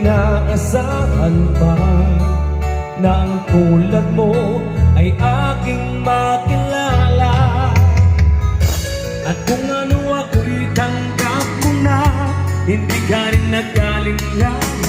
inaasahan pa Na ang tulad mo ay aking makilala. At kung ano ako'y tanggap mo na Hindi ka rin nagalinlangan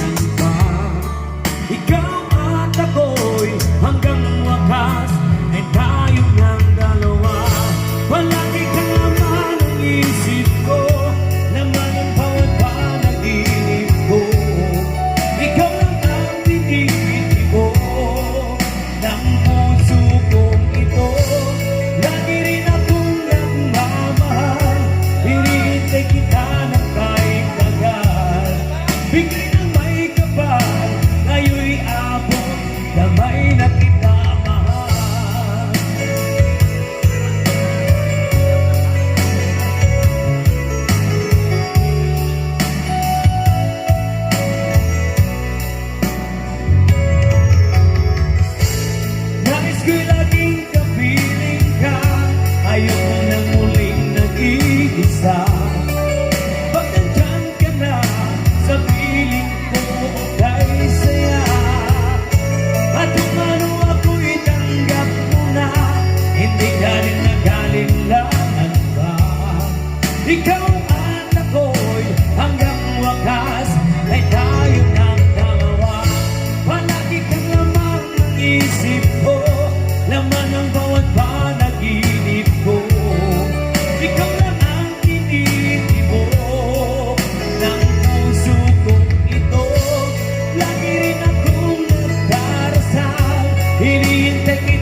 Ikaw at ako'y hanggang wakas Ay tayo ng panaginip ko. Ikaw lang ang tinitibok Ng puso kong ito. Lagi rin akong nagdarasal Hinihintay kita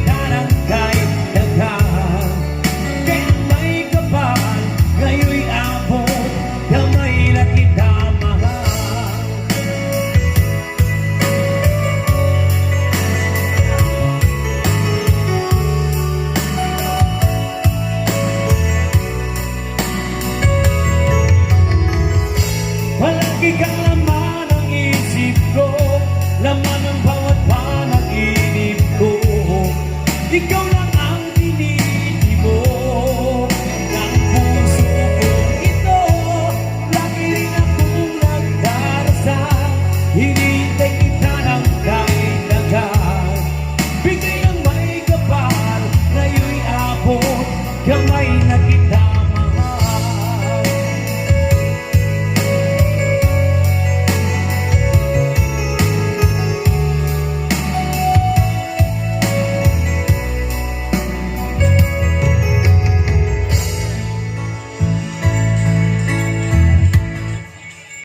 Kang laman ang isip ko Laman ang bawat panaginip ko. Ikaw lang Kamay na kita